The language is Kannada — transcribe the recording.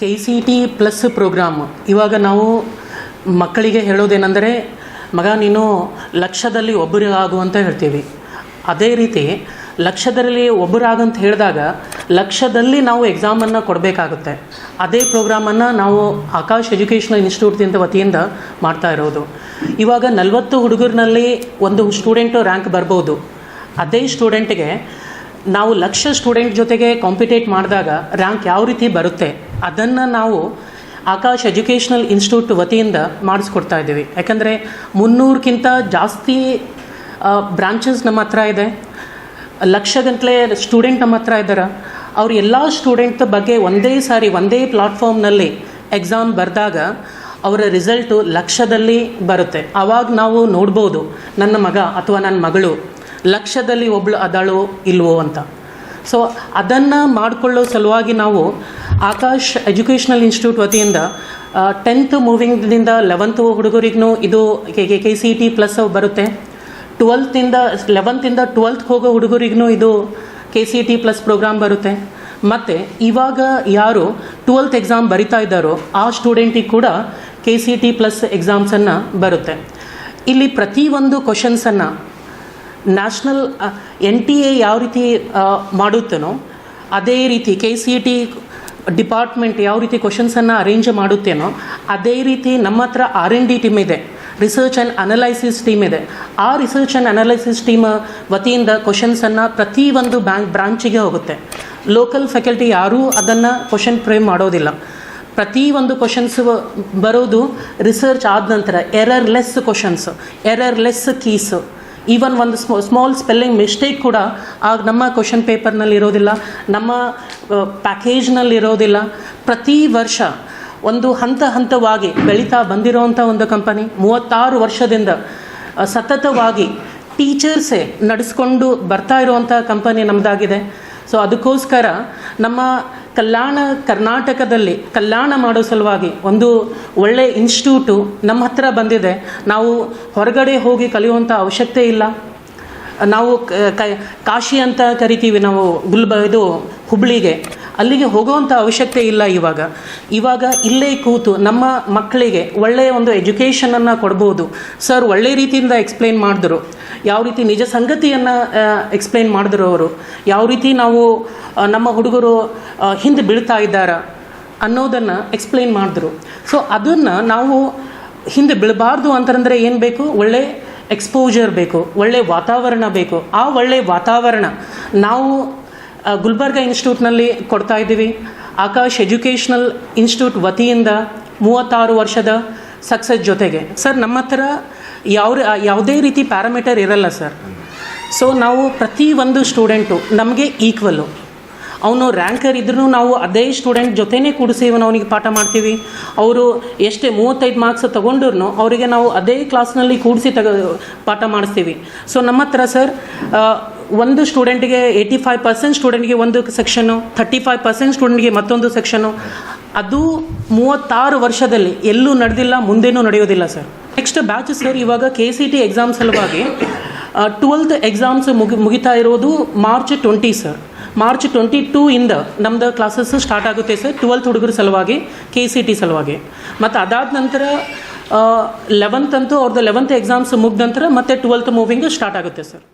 K C T plus programme ಇವಾಗ ನಾವು ಮಕ್ಕಳಿಗೆ ಹೇಳೋದೇನೆಂದರೆ, ಮಗ ನೀನು ಲಕ್ಷದಲ್ಲಿ ಒಬ್ಬರಾಗು ಅಂತ ಹೇಳ್ತೀವಿ. ಅದೇ ರೀತಿ ಲಕ್ಷದಲ್ಲಿ ಒಬ್ಬರಾಗಂತ ಹೇಳಿದಾಗ ಲಕ್ಷದಲ್ಲಿ ನಾವು ಎಕ್ಸಾಮನ್ನು ಕೊಡಬೇಕಾಗುತ್ತೆ. ಅದೇ ಪ್ರೋಗ್ರಾಮನ್ನು ನಾವು ಆಕಾಶ್ ಎಜುಕೇಷನಲ್ ಇನ್ಸ್ಟಿಟ್ಯೂಟ್ದಿಂದ ವತಿಯಿಂದ ಮಾಡ್ತಾ ಇರೋದು. ಇವಾಗ ನಲವತ್ತು ಹುಡುಗರಿನಲ್ಲಿ ಒಂದು ಸ್ಟೂಡೆಂಟು ರ್ಯಾಂಕ್ ಬರ್ಬೋದು. ಅದೇ ಸ್ಟೂಡೆಂಟ್ಗೆ ನಾವು ಲಕ್ಷ ಸ್ಟೂಡೆಂಟ್ ಜೊತೆಗೆ ಕಾಂಪಿಟೇಟ್ ಮಾಡಿದಾಗ ರ್ಯಾಂಕ್ ಯಾವ ರೀತಿ ಬರುತ್ತೆ? ಅದನ್ನು ನಾವು ಆಕಾಶ್ ಎಜುಕೇಷನಲ್ ಇನ್ಸ್ಟಿಟ್ಯೂಟ್ ವತಿಯಿಂದ ಮಾಡಿಸ್ಕೊಡ್ತಾ ಇದ್ದೀವಿ. ಯಾಕಂದರೆ ಮುನ್ನೂರಕ್ಕಿಂತ ಜಾಸ್ತಿ ಬ್ರಾಂಚಸ್ ನಮ್ಮ ಹತ್ರ ಇದೆ. ಲಕ್ಷಗಟ್ಟಲೆ ಸ್ಟೂಡೆಂಟ್ ನಮ್ಮ ಹತ್ರ ಇದ್ದಾರೆ ಅವ್ರ ಎಲ್ಲ ಸ್ಟೂಡೆಂಟ್ ಬಗ್ಗೆ ಒಂದೇ ಸಾರಿ, ಒಂದೇ ಪ್ಲಾಟ್ಫಾರ್ಮ್ನಲ್ಲಿ ಎಕ್ಸಾಮ್ ಬರೆದಾಗ ಅವರ ರಿಸಲ್ಟು ಲಕ್ಷದಲ್ಲಿ ಬರುತ್ತೆ. ಆವಾಗ ನಾವು ನೋಡ್ಬೋದು, ನನ್ನ ಮಗ ಅಥವಾ ನನ್ನ ಮಗಳು ಲಕ್ಷದಲ್ಲಿ ಒಬ್ಳು ಅದಾಳೋ ಇಲ್ವೋ ಅಂತ. ಸೊ ಅದನ್ನು ಮಾಡಿಕೊಳ್ಳೋ ಸಲುವಾಗಿ ನಾವು ಆಕಾಶ್ ಎಜುಕೇಷನಲ್ ಇನ್ಸ್ಟಿಟ್ಯೂಟ್ ವತಿಯಿಂದ ಟೆಂತ್ ಮೂವಿಂಗ್ದಿಂದ ಲೆವೆಂತ್ ಹುಡುಗರಿಗೂ ಇದು K K C T plus ಬರುತ್ತೆ. ಟ್ವೆಲ್ತಿಂದ ಲೆವೆಂತಿಂದ ಟ್ವೆಲ್ತ್ ಹೋಗೋ ಹುಡುಗರಿಗೂ ಇದು K C T plus programme ಬರುತ್ತೆ. ಮತ್ತು, ಇವಾಗ ಯಾರು ಟ್ವೆಲ್ತ್ ಎಕ್ಸಾಮ್ ಬರಿತಾ ಇದ್ದಾರೋ, ಆ ಸ್ಟೂಡೆಂಟಿಗೆ ಕೂಡ ಕೆ ಸಿ ಟಿ ಪ್ಲಸ್ ಎಕ್ಸಾಮ್ಸನ್ನು ಬರುತ್ತೆ. ಇಲ್ಲಿ ಪ್ರತಿಯೊಂದು ಕ್ವಶನ್ಸನ್ನು ನ್ಯಾಷನಲ್ ಎನ್ ಟಿ ಎ ಯಾವ ರೀತಿ ಆ, ಮಾಡುತ್ತೇನೋ ಅದೇ ರೀತಿ ಕೆ ಸಿ ಟಿ ಡಿಪಾರ್ಟ್ಮೆಂಟ್ ಯಾವ ರೀತಿ ಕ್ವಶನ್ಸನ್ನು ಅರೇಂಜ್ ಮಾಡುತ್ತೇನೋ ಅದೇ ರೀತಿ ನಮ್ಮ ಹತ್ರ ಆರ್ ಎನ್ ಡಿ ಟೀಮ್ ಇದೆ ರಿಸರ್ಚ್ ಆ್ಯಂಡ್ ಅನಲೈಸಿಸ್ ಟೀಮ್ ಇದೆ. ಆ ರಿಸರ್ಚ್ ಆ್ಯಂಡ್ ಅನಲೈಸಿಸ್ ಟೀಮ್ ವತಿಯಿಂದ ಕ್ವಶನ್ಸನ್ನು ಪ್ರತಿಯೊಂದು ಬ್ಯಾಂಕ್ ಬ್ರಾಂಚಿಗೆ ಹೋಗುತ್ತೆ. ಲೋಕಲ್ ಫ್ಯಾಕಲ್ಟಿ ಯಾರೂ ಅದನ್ನು ಕ್ವಶನ್ ಫ್ರೇಮ್ ಮಾಡೋದಿಲ್ಲ. ಪ್ರತಿಯೊಂದು ಕ್ವಶನ್ಸ್ ಬರೋದು ರಿಸರ್ಚ್ ಆದ ನಂತರ errorless questions errorless keys even ಒಂದು ಸ್ಮಾ ಸ್ಮಾಲ್ ಸ್ಪೆಲ್ಲಿಂಗ್ ಮಿಸ್ಟೇಕ್ ಕೂಡ ಆಗ ನಮ್ಮ ಕ್ವಶನ್ ಪೇಪರ್ನಲ್ಲಿ ಇರೋದಿಲ್ಲ, ನಮ್ಮ ಪ್ಯಾಕೇಜ್ನಲ್ಲಿ ಇರೋದಿಲ್ಲ. ಪ್ರತಿ ವರ್ಷ ಒಂದು ಹಂತ ಹಂತವಾಗಿ ಬೆಳೀತಾ ಬಂದಿರೋವಂಥ ಒಂದು ಕಂಪನಿ ಮೂವತ್ತಾರು ವರ್ಷದಿಂದ ಸತತವಾಗಿ ಟೀಚರ್ಸೇ ನಡೆಸ್ಕೊಂಡು ಬರ್ತಾ ಇರುವಂಥ ಕಂಪನಿ ನಮ್ಮದಾಗಿದೆ ಸೊ ಅದಕ್ಕೋಸ್ಕರ ನಮ್ಮ ಕಲ್ಯಾಣ ಕರ್ನಾಟಕದಲ್ಲಿ ಕಲ್ಯಾಣ ಮಾಡೋ ಸಲುವಾಗಿ ಒಂದು ಒಳ್ಳೆ ಇನ್ಸ್ಟಿಟ್ಯೂಟು ನಮ್ಮ ಹತ್ರ ಬಂದಿದೆ. ನಾವು ಹೊರಗಡೆ ಹೋಗಿ ಕಲಿಯುವಂಥ ಅವಶ್ಯಕತೆ ಇಲ್ಲ. ನಾವು ಕಾಶಿ ಅಂತ ಕರಿತೀವಿ ನಾವು ಗುಲ್ಬ ಇದು ಹುಬ್ಳಿಗೆ. ಅಲ್ಲಿಗೆ ಹೋಗುವಂಥ ಅವಶ್ಯಕತೆ ಇಲ್ಲ ಇವಾಗ. ಇವಾಗ ಇಲ್ಲೇ ಕೂತು ನಮ್ಮ ಮಕ್ಕಳಿಗೆ ಒಳ್ಳೆಯ ಒಂದು ಎಜುಕೇಷನನ್ನು ಕೊಡ್ಬೋದು. ಸರ್ ಒಳ್ಳೆ ರೀತಿಯಿಂದ ಎಕ್ಸ್ಪ್ಲೇನ್ ಮಾಡಿದ್ರು. ಯಾವ ರೀತಿ ನಿಜ ಸಂಗತಿಯನ್ನು ಎಕ್ಸ್ಪ್ಲೇನ್ ಮಾಡಿದ್ರು ಅವರು. ಯಾವ ರೀತಿ ನಾವು ನಮ್ಮ ಹುಡುಗರು ಹಿಂದೆ ಬೀಳ್ತಾ ಇದ್ದಾರ ಅನ್ನೋದನ್ನು ಎಕ್ಸ್ಪ್ಲೇನ್ ಮಾಡಿದ್ರು. ಸೊ ಅದನ್ನು ನಾವು ಹಿಂದೆ ಬೀಳಬಾರ್ದು ಅಂತಂದರೆ ಏನು ಬೇಕು? ಒಳ್ಳೆ ಎಕ್ಸ್ಪೋಜರ್ ಬೇಕು. ಒಳ್ಳೆ ವಾತಾವರಣ ಬೇಕು. ಆ ಒಳ್ಳೆ ವಾತಾವರಣ ನಾವು ಗುಲ್ಬರ್ಗ ಇನ್ಸ್ಟಿಟ್ಯೂಟ್ನಲ್ಲಿ ಕೊಡ್ತಾ ಇದ್ದೀವಿ. ಆಕಾಶ್ ಎಜುಕೇಷನಲ್ ಇನ್ಸ್ಟಿಟ್ಯೂಟ್ ವತಿಯಿಂದ ಮೂವತ್ತಾರು ವರ್ಷದ ಸಕ್ಸಸ್ ಜೊತೆಗೆ. ಸರ್, ನಮ್ಮ ಹತ್ರ ಯಾವ ಯಾವುದೇ ರೀತಿ ಪ್ಯಾರಾಮೀಟರ್ ಇರಲ್ಲ ಸರ್. ಸೊ ನಾವು ಪ್ರತಿ ಒಂದು ಸ್ಟೂಡೆಂಟು ನಮಗೆ ಈಕ್ವಲ್ಲು. ಅವನು ರ್ಯಾಂಕರ್ ಇದ್ರೂ ನಾವು ಅದೇ ಸ್ಟೂಡೆಂಟ್ ಜೊತೆನೇ ಕೂಡಿಸಿ ಇವನು ಅವನಿಗೆ ಪಾಠ ಮಾಡ್ತೀವಿ. ಅವರು ಎಷ್ಟೇ ಮೂವತ್ತೈದು ಮಾರ್ಕ್ಸ್ ತೊಗೊಂಡ್ರು ಅವರಿಗೆ ನಾವು ಅದೇ ಕ್ಲಾಸ್ನಲ್ಲಿ ಕೂಡಿಸಿ ತಗ, ಪಾಠ ಮಾಡಿಸ್ತೀವಿ. ಸೊ ನಮ್ಮ ಹತ್ರ ಸರ್ ಒಂದು ಸ್ಟೂಡೆಂಟ್ಗೆ ಏಯ್ಟಿ ಫೈವ್ ಪರ್ಸೆಂಟ್ ಸ್ಟೂಡೆಂಟ್ಗೆ ಒಂದು ಸೆಕ್ಷನು ಥರ್ಟಿ ಫೈವ್ ಪರ್ಸೆಂಟ್ ಸ್ಟೂಡೆಂಟ್ಗೆ ಮತ್ತೊಂದು ಸೆಕ್ಷನು ಅದು ಮೂವತ್ತಾರು ವರ್ಷದಲ್ಲಿ ಎಲ್ಲೂ ನಡೆದಿಲ್ಲ, ಮುಂದೇನೂ ನಡೆಯೋದಿಲ್ಲ ಸರ್. ನೆಕ್ಸ್ಟ್ ಬ್ಯಾಚ್ ಸರ್ ಇವಾಗ ಕೆ ಸಿ ಟಿ ಎಕ್ಸಾಮ್ ಸಲುವಾಗಿ ಟ್ವೆಲ್ತ್ ಎಕ್ಸಾಮ್ಸ್ ಮುಗಿ, ಮುಗಿತಾ ಇರೋದು March twenty sir March twenty two ಇಂದ ನಮ್ಮದು ಕ್ಲಾಸಸ್ ಸ್ಟಾರ್ಟ್ ಆಗುತ್ತೆ ಸರ್ ಟ್ವೆಲ್ತ್ ಹುಡುಗರ ಸಲುವಾಗಿ ಕೆ ಸಿ ಟಿ ಸಲುವಾಗಿ. ಮತ್ತು ಅದಾದ ನಂತರ ಲೆವೆಂತ್ ಅಂತೂ ಅವ್ರದ್ದು ಲೆವೆಂತ್ ಎಕ್ಸಾಮ್ಸ್ ಮುಗಿದ ನಂತರ ಮತ್ತೆ ಟ್ವೆಲ್ತ್ ಮೂವಿಂಗ್ ಸ್ಟಾರ್ಟ್ ಆಗುತ್ತೆ ಸರ್